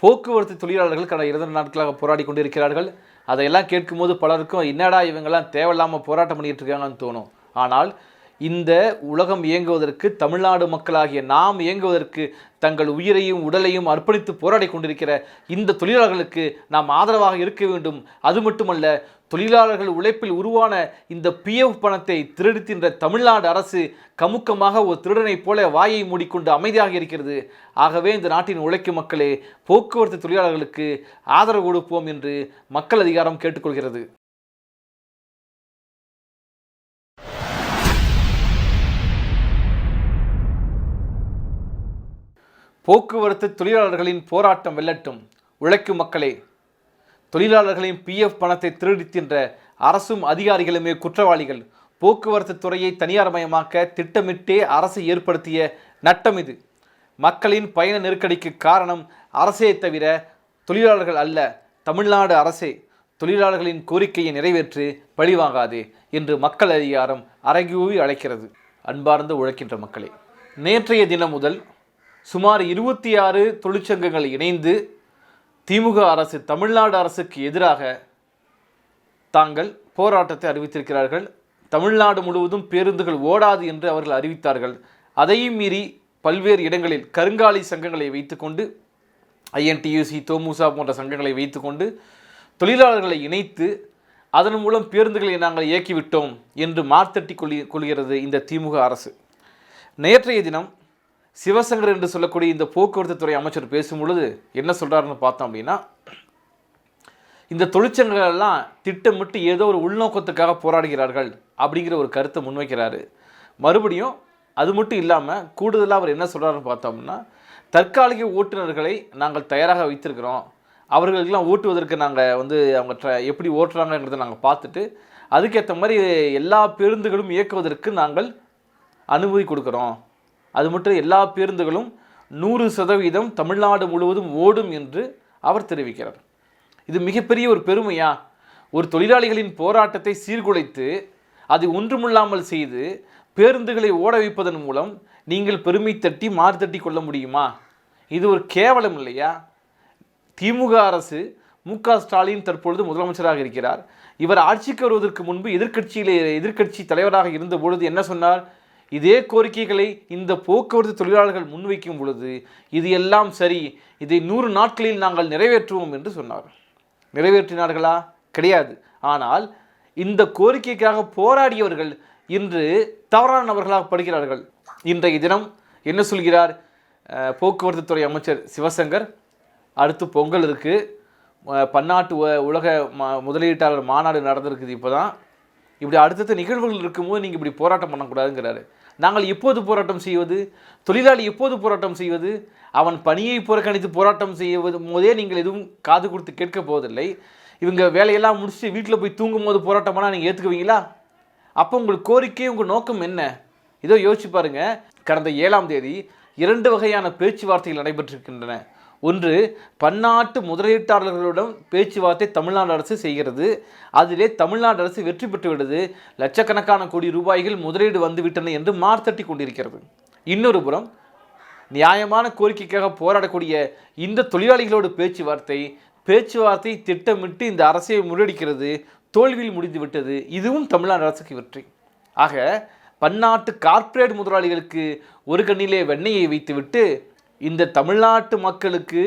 போக்குவரத்து தொழிலாளர்கள் கடந்த இரண்டு நாட்களாக போராடி கொண்டிருக்கிறார்கள். அதையெல்லாம் கேட்கும்போது பலருக்கும் என்னடா இவங்கெல்லாம் தேவையில்லாமல் போராட்டம் பண்ணிட்டு இருக்காங்கன்னு தோணும். ஆனால் இந்த உலகம் இயங்குவதற்கு தமிழ்நாடு மக்களாகிய நாம் இயங்குவதற்கு தங்கள் உயிரையும் உடலையும் அர்ப்பணித்து போராடி கொண்டிருக்கிற இந்த தொழிலாளர்களுக்கு நாம் ஆதரவாக இருக்க வேண்டும். அது மட்டுமல்ல தொழிலாளர்கள் உழைப்பில் உருவான இந்த பிஎஃப் பணத்தை திருடித்தின்ற தமிழ்நாடு அரசு கமுக்கமாக ஒரு திருடனைப் போல வாயை மூடிக்கொண்டு அமைதியாக இருக்கிறது. ஆகவே இந்த நாட்டின் உழைக்கும் மக்களே போக்குவரத்து தொழிலாளர்களுக்கு ஆதரவு கொடுப்போம் என்று மக்கள் அதிகாரம் கேட்டுக்கொள்கிறது. போக்குவரத்து தொழிலாளர்களின் போராட்டம் வெல்லட்டும். உழைக்கும் மக்களே தொழிலாளர்களின் பிஎஃப் பணத்தை திருடி தின்ற அரசும் அதிகாரிகளுமே குற்றவாளிகள். போக்குவரத்து துறையை தனியார்மயமாக்க திட்டமிட்டே அரசு ஏற்படுத்திய நட்டம் இது. மக்களின் பயண நெருக்கடிக்கு காரணம் அரசே தவிர தொழிலாளர்கள் அல்ல தமிழ்நாடு அரசே. தொழிலாளர்களின் கோரிக்கையை நிறைவேற்று பழிவாங்காது என்று மக்கள் அதிகாரம் அரங்கூவி அழைக்கிறது. அன்பார்ந்து உழைக்கின்ற மக்களே நேற்றைய தினம் முதல் சுமார் இருபத்தி ஆறு தொழிற்சங்கங்கள் இணைந்து திமுக அரசு தமிழ்நாடு அரசுக்கு எதிராக தாங்கள் போராட்டத்தை அறிவித்திருக்கிறார்கள். தமிழ்நாடு முழுவதும் பேருந்துகள் ஓடாது என்று அவர்கள் அறிவித்தார்கள். அதையும் மீறி பல்வேறு இடங்களில் கருங்காலி சங்கங்களை வைத்துக்கொண்டு ஐஎன்டியூசி தோமுசா போன்ற சங்கங்களை வைத்துக்கொண்டு தொழிலாளர்களை இணைத்து அதன் மூலம் பேருந்துகளை நாங்கள் இயக்கிவிட்டோம் என்று மார்த்தட்டி கொள்ளி கொள்கிறது இந்த திமுக அரசு. நேற்றைய தினம் சிவசங்கர் என்று சொல்லக்கூடிய இந்த போக்குவரத்து துறை அமைச்சர் பேசும் பொழுது என்ன சொல்கிறாருன்னு பார்த்தோம் அப்படின்னா இந்த தொழிற்சங்கங்கள்லாம் திட்டமிட்டு ஏதோ ஒரு உள்நோக்கத்துக்காக போராடுகிறார்கள் அப்படிங்கிற ஒரு கருத்தை முன்வைக்கிறாரு. மறுபடியும் அது மட்டும் இல்லாமல் கூடுதலாக அவர் என்ன சொல்கிறாருன்னு பார்த்தோம்னா தற்காலிக ஓட்டுநர்களை நாங்கள் தயாராக வைத்திருக்கிறோம். அவர்களுக்கெல்லாம் ஓட்டுவதற்கு நாங்கள் வந்து அவங்க ட்ர எப்படி ஓட்டுறாங்கிறத நாங்கள் பார்த்துட்டு அதுக்கேற்ற மாதிரி எல்லா பேருந்துகளும் இயக்குவதற்கு நாங்கள் அனுமதி கொடுக்குறோம். அது மட்டும் எல்லா பேருந்துகளும் நூறு சதவீதம் தமிழ்நாடு முழுவதும் ஓடும் என்று அவர் தெரிவிக்கிறார். இது மிகப்பெரிய ஒரு பெருமையா? ஒரு தொழிலாளிகளின் போராட்டத்தை சீர்குலைத்து அதை ஒன்றுமில்லாமல் செய்து பேருந்துகளை ஓட வைப்பதன் மூலம் நீங்கள் பெருமை தட்டி மார்த்தட்டி கொள்ள முடியுமா? இது ஒரு கேவலம் இல்லையா? திமுக அரசு மு க ஸ்டாலின் தற்பொழுது முதலமைச்சராக இருக்கிறார். இவர் ஆட்சிக்கு வருவதற்கு முன்பு எதிர்க்கட்சியிலே எதிர்க்கட்சி தலைவராக இருந்த பொழுது என்ன சொன்னார்? இதே கோரிக்கைகளை இந்த போக்குவரத்து தொழிலாளர்கள் முன்வைக்கும் பொழுது இது எல்லாம் சரி இதை நூறு நாட்களில் நாங்கள் நிறைவேற்றுவோம் என்று சொன்னார். நிறைவேற்றினார்களா? கிடையாது. ஆனால் இந்த கோரிக்கைக்காக போராடியவர்கள் இன்று தவறான நபர்களாக படுகிறார்கள். இன்றைய தினம் என்ன சொல்கிறார் போக்குவரத்துத்துறை போக்குவரத்து துறை அமைச்சர் சிவசங்கர்? அடுத்து பொங்கல் இருக்குது பன்னாட்டு உலக ம முதலீட்டாளர் மாநாடு நடந்திருக்குது இப்போ தான் இப்படி அடுத்தடுத்த நிகழ்வுகள் இருக்கும்போது நீங்கள் இப்படி போராட்டம் பண்ணக்கூடாதுங்கிறாரு. நாங்கள் எப்போது போராட்டம் செய்வது? தொழிலாளி எப்போது போராட்டம் செய்வது? அவன் பணியை புறக்கணித்து போராட்டம் செய்வது போதே நீங்கள் எதுவும் காது கொடுத்து கேட்க போவதில்லை. இவங்க வேலையெல்லாம் முடிச்சுட்டு வீட்டில் போய் தூங்கும் போது போராட்டம் பண்ணால் நீங்கள் ஏற்றுக்குவீங்களா அப்போ உங்கள் கோரிக்கை உங்கள் நோக்கம் என்ன? இதோ யோசிச்சு பாருங்கள் கடந்த ஏழாம் தேதி இரண்டு வகையான பேச்சுவார்த்தைகள் நடைபெற்றிருக்கின்றன. ஒன்று பன்னாட்டு முதலீட்டாளர்களுடன் பேச்சுவார்த்தை தமிழ்நாடு அரசு செய்கிறது. அதிலே தமிழ்நாடு அரசு வெற்றி பெற்றுவிடுது லட்சக்கணக்கான கோடி ரூபாய்கள் முதலீடு வந்துவிட்டன என்று மார்த்தட்டி கொண்டிருக்கிறது. இன்னொரு புறம் நியாயமான கோரிக்கைக்காக போராடக்கூடிய இந்த தொழிலாளிகளோடு பேச்சுவார்த்தை பேச்சுவார்த்தை திட்டமிட்டு இந்த அரசை முறியடிக்கிறது தோல்வியில் முடிந்துவிட்டது. இதுவும் தமிழ்நாடு அரசுக்கு வெற்றி. ஆக பன்னாட்டு கார்ப்பரேட் முதலாளிகளுக்கு ஒரு கண்ணிலே வெண்ணெயை வைத்துவிட்டு இந்த தமிழ்நாட்டு மக்களுக்கு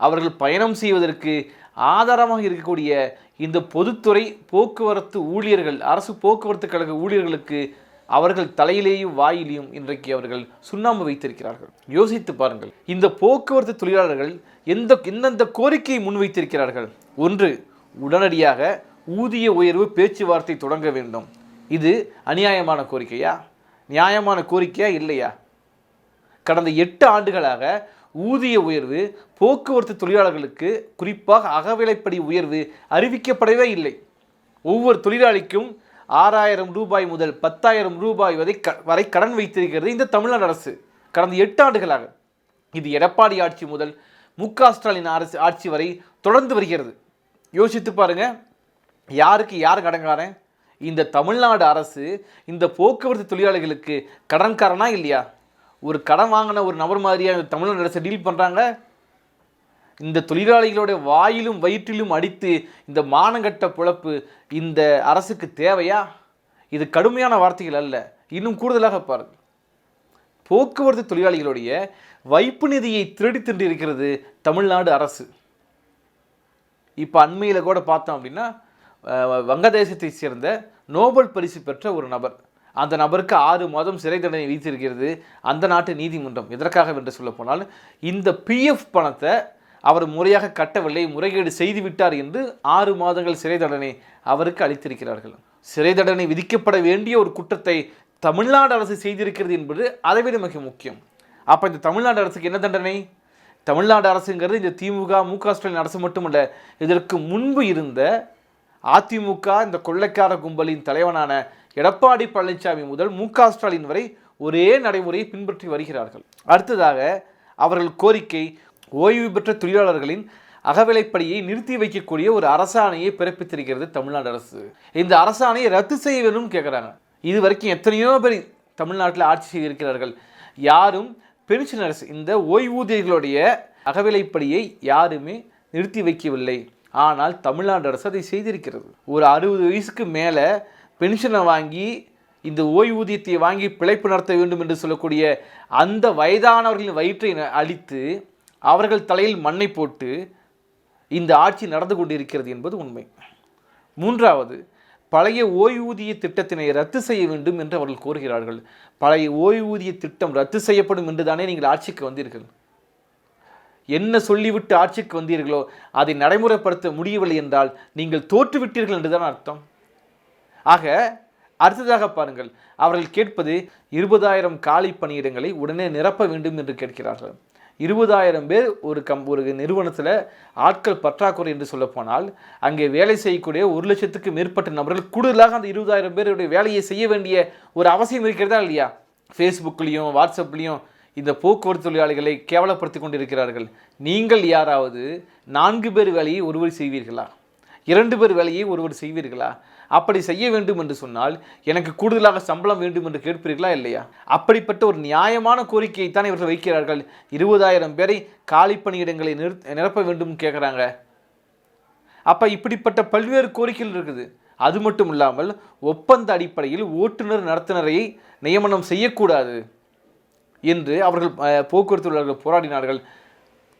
அவர்கள் பயணம் செய்வதற்கு ஆதாரமாக இருக்கக்கூடிய இந்த பொதுத்துறை போக்குவரத்து ஊழியர்கள் அரசு போக்குவரத்து கழக ஊழியர்களுக்கு அவர்கள் தலையிலேயும் வாயிலையும் இன்றைக்கு அவர்கள் சுண்ணாம்பு வைத்திருக்கிறார்கள். யோசித்து பாருங்கள். இந்த போக்குவரத்து தொழிலாளர்கள் எந்த எந்தெந்த கோரிக்கையை முன்வைத்திருக்கிறார்கள்? ஒன்று உடனடியாக ஊதிய உயர்வு பேச்சுவார்த்தை தொடங்க வேண்டும். இது அநியாயமான கோரிக்கையா? நியாயமான கோரிக்கையா இல்லையா? கடந்த எட்டு ஆண்டுகளாக ஊதிய உயர்வு போக்குவரத்து தொழிலாளர்களுக்கு குறிப்பாக அகவிலைப்படி உயர்வு அறிவிக்கப்படவே இல்லை. ஒவ்வொரு தொழிலாளிக்கும் ஆறாயிரம் ரூபாய் முதல் பத்தாயிரம் ரூபாய் வரை க வரை கடன் வைத்திருக்கிறது இந்த தமிழ்நாடு அரசு கடந்த எட்டு ஆண்டுகளாக. இது எடப்பாடி ஆட்சி முதல் மு க ஸ்டாலின் அரசு ஆட்சி வரை தொடர்ந்து வருகிறது. யோசித்து பாருங்க யாருக்கு யார் கடன்காரன்? இந்த தமிழ்நாடு அரசு இந்த போக்குவரத்து தொழிலாளிகளுக்கு கடன்காரனா இல்லையா? ஒரு கடன் வாங்கின ஒரு நபர் மாதிரியா இந்த தமிழ்நாடு அரசு டீல் பண்ணுறாங்க இந்த தொழிலாளிகளுடைய வாயிலும் வயிற்றிலும் அடித்து இந்த மானங்கட்ட பிழப்பு இந்த அரசுக்கு தேவையா? இது கடுமையான வார்த்தைகள் அல்ல. இன்னும் கூடுதலாக பாருங்கள். போக்குவரத்து தொழிலாளிகளுடைய வைப்பு நிதியை திருடி தின்று இருக்கிறது தமிழ்நாடு அரசு. இப்போ அண்மையில் கூட பார்த்தோம் அப்படின்னா வங்கதேசத்தை சேர்ந்த நோபல் பரிசு பெற்ற ஒரு நபர். அந்த நபருக்கு ஆறு மாதம் சிறை தண்டனை விதித்திருக்கிறது. அந்த நாட்டு நீதிமன்றம் எதற்காக என்று சொல்லப்போனால் இந்த பிஎஃப் பணத்தை அவர் முறையாக கட்டவில்லை முறைகேடு செய்துவிட்டார் என்று ஆறு மாதங்கள் சிறை தண்டனை அவருக்கு அளித்திருக்கிறார்கள். சிறை தண்டனை விதிக்கப்பட வேண்டிய ஒரு குற்றத்தை தமிழ்நாடு அரசு செய்திருக்கிறது என்பது அதைவிட மிக முக்கியம். அப்போ இந்த தமிழ்நாடு அரசுக்கு என்ன தண்டனை? தமிழ்நாடு அரசுங்கிறது இந்த திமுக மு க ஸ்டாலின் அரசு மட்டுமல்ல இதற்கு முன்பு இருந்த அதிமுக இந்த கொள்ளைக்கார கும்பலின் தலைவனான எடப்பாடி பழனிசாமி முதல் மு க ஸ்டாலின் வரை ஒரே நடைமுறையை பின்பற்றி வருகிறார்கள். அடுத்ததாக அவர்கள் கோரிக்கை ஓய்வு பெற்ற தொழிலாளர்களின் அகவிலைப்படியை நிறுத்தி வைக்கக்கூடிய ஒரு அரசாணையை பிறப்பித்திருக்கிறது தமிழ்நாடு அரசு. இந்த அரசாணையை ரத்து செய்ய வேணும்னு கேட்குறாங்க இது வரைக்கும் எத்தனையோ பேர் தமிழ்நாட்டில் ஆட்சி செய்திருக்கிறார்கள். யாரும் பென்ஷனர்ஸ் இந்த ஓய்வூதியர்களுடைய அகவிலைப்படியை யாருமே நிறுத்தி வைக்கவில்லை. ஆனால் தமிழ்நாடு அரசு அதை செய்திருக்கிறது. ஒரு அறுபது வயசுக்கு மேலே பென்ஷனை வாங்கி இந்த ஓய்வூதியத்தை வாங்கி பிழைப்பு நடத்த வேண்டும் என்று சொல்லக்கூடிய அந்த வயதானவர்களின் வயிற்றை அழித்து அவர்கள் தலையில் மண்ணை போட்டு இந்த ஆட்சி நடந்து கொண்டிருக்கிறது என்பது உண்மை. மூன்றாவது பழைய ஓய்வூதிய திட்டத்தினை ரத்து செய்ய வேண்டும் என்று அவர்கள் கோருகிறார்கள். பழைய ஓய்வூதிய திட்டம் ரத்து செய்யப்படும் என்று தானே நீங்கள் ஆட்சிக்கு வந்தீர்கள். என்ன சொல்லிவிட்டு ஆட்சிக்கு வந்தீர்களோ அதை நடைமுறைப்படுத்த முடியவில்லை என்றால் நீங்கள் தோற்றுவிட்டீர்கள் என்றுதான் அர்த்தம். ஆக அடுத்ததாக பாருங்கள். அவர்கள் கேட்பது இருபதாயிரம் காலி பணியிடங்களை உடனே நிரப்ப வேண்டும் என்று கேட்கிறார்கள். இருபதாயிரம் பேர் ஒரு கம் ஒரு நிறுவனத்தில் ஆட்கள் பற்றாக்குறை என்று சொல்லப்போனால் அங்கே வேலை செய்யக்கூடிய ஒரு லட்சத்துக்கு மேற்பட்ட நபர்கள் கூடுதலாக அந்த இருபதாயிரம் பேருடைய வேலையை செய்ய வேண்டிய ஒரு அவசியம் இருக்கிறதா இல்லையா? ஃபேஸ்புக்லேயும் வாட்ஸ்அப்லேயும் இந்த போக்குவரத்து தொழிலாளிகளை கேவலப்படுத்தி கொண்டிருக்கிறார்கள். நீங்கள் யாராவது நான்கு பேர் வேலையை ஒருவர் செய்வீர்களா? இரண்டு பேர் வேலையை ஒருவர் செய்வீர்களா? அப்படி செய்ய வேண்டும் என்று சொன்னால் எனக்கு கூடுதலாக சம்பளம் வேண்டும் என்று கேட்பீர்களா இல்லையா? அப்படிப்பட்ட ஒரு நியாயமான கோரிக்கையை தான் இவர்கள் வைக்கிறார்கள். இருபதாயிரம் பேரை காலி பணியிடங்களை நிரப்ப வேண்டும் கேட்குறாங்க அப்போ இப்படிப்பட்ட பல்வேறு கோரிக்கைகள் இருக்குது. அது மட்டும் இல்லாமல் ஒப்பந்த அடிப்படையில் ஓட்டுநர் நடத்துனரை நியமனம் செய்யக்கூடாது என்று அவர்கள் போக்குவரத்து தொழிலாளர்கள் போராடினார்கள்.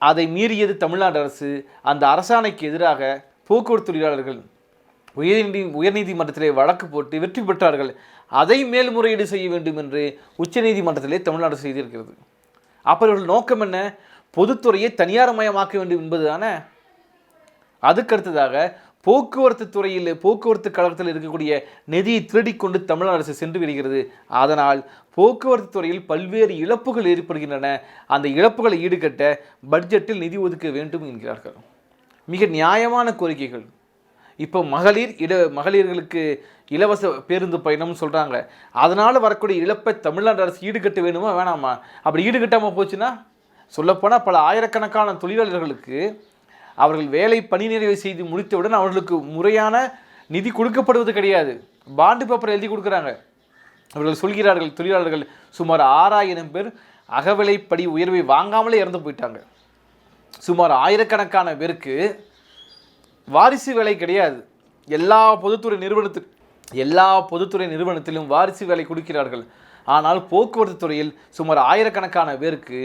அதை மீறியது தமிழ்நாடு அரசு. அந்த அரசாணைக்கு எதிராக போக்குவரத்து தொழிலாளர்கள் உயர்நீதி உயர்நீதிமன்றத்திலே வழக்கு போட்டு வெற்றி பெற்றார்கள். அதை மேல்முறையீடு செய்ய வேண்டும் என்று உச்சநீதிமன்றத்திலே தமிழ்நாடு செய்திருக்கிறது. அப்போ இவர்கள் நோக்கம் என்ன? பொதுத்துறையை தனியார்மயமாக்க வேண்டும் என்பதுதானே? அதுக்கு அடுத்ததாக போக்குவரத்து துறையில் போக்குவரத்து கழகத்தில் இருக்கக்கூடிய நிதியை திருடிக்கொண்டு தமிழ்நாடு அரசு சென்று விடுகிறது. அதனால் போக்குவரத்து துறையில் பல்வேறு இழப்புகள் ஏற்படுகின்றன. அந்த இழப்புகளை ஈடுகட்ட பட்ஜெட்டில் நிதி ஒதுக்க வேண்டும் என்கிறார்கள். மிக நியாயமான கோரிக்கைகள். இப்போ மகளிர் இட மகளிர்களுக்கு இலவச பேருந்து பயணம்னு சொல்கிறாங்க அதனால் வரக்கூடிய இழப்பை தமிழ்நாடு அரசு ஈடுகட்ட வேணுமா வேணாமா? அப்படி ஈடுகட்டாமல் போச்சுன்னா சொல்லப்போனால் பல ஆயிரக்கணக்கான தொழிலாளர்களுக்கு அவர்கள் வேலை பணி நிறைவு செய்து முடித்தவுடன் அவர்களுக்கு முறையான நிதி கொடுக்கப்படுவது கிடையாது. பாண்டு பேப்பர் எழுதி கொடுக்குறாங்க. அவர்கள் சொல்கிறார்கள் தொழிலாளர்கள் சுமார் ஆறாயிரம் பேர் அகவிலைப்படி உயர்வை வாங்காமலே இறந்து போயிட்டாங்க. சுமார் ஆயிரக்கணக்கான பேருக்கு வாரிசு வேலை கிடையாது. எல்லா பொதுத்துறை நிறுவனத்து எல்லா பொதுத்துறை நிறுவனத்திலும் வாரிசு வேலை கொடுக்கிறார்கள். ஆனால் போக்குவரத்து துறையில் சுமார் ஆயிரக்கணக்கான பேருக்கு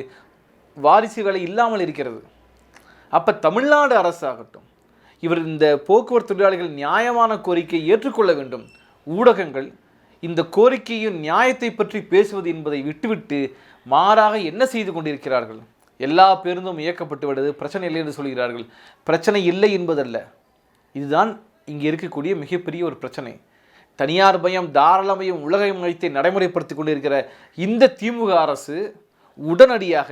வாரிசு வேலை இல்லாமல் இருக்கிறது. அப்போ தமிழ்நாடு அரசாகட்டும் இவர் இந்த போக்குவரத்து தொழிலாளிகள் நியாயமான கோரிக்கையை ஏற்றுக்கொள்ள வேண்டும். ஊடகங்கள் இந்த கோரிக்கையின் நியாயத்தை பற்றி பேசுவது என்பதை விட்டுவிட்டு மாறாக என்ன செய்து கொண்டிருக்கிறார்கள்? எல்லா பேருந்தும் இயக்கப்பட்டு விடுது. பிரச்சனை இல்லை என்று சொல்கிறார்கள். பிரச்சனை இல்லை என்பதல்ல. இதுதான் இங்கே இருக்கக்கூடிய மிகப்பெரிய ஒரு பிரச்சனை. தனியார் பயம் தாராளமயம் உலகமயத்தை நடைமுறைப்படுத்தி கொண்டிருக்கிற இந்த திமுக அரசு உடனடியாக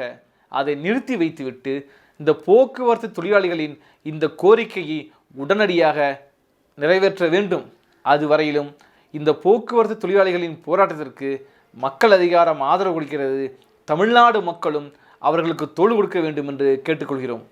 அதை நிறுத்தி வைத்துவிட்டு இந்த போக்குவரத்து தொழிலாளிகளின் இந்த கோரிக்கையை உடனடியாக நிறைவேற்ற வேண்டும். அதுவரையிலும் இந்த போக்குவரத்து தொழிலாளிகளின் போராட்டத்திற்கு மக்கள் அதிகாரம் ஆதரவு கொடுக்கிறது. தமிழ்நாடு மக்களும் அவர்களுக்கு தோல் கொடுக்க வேண்டும் என்று கேட்டுக்கொள்கிறோம்.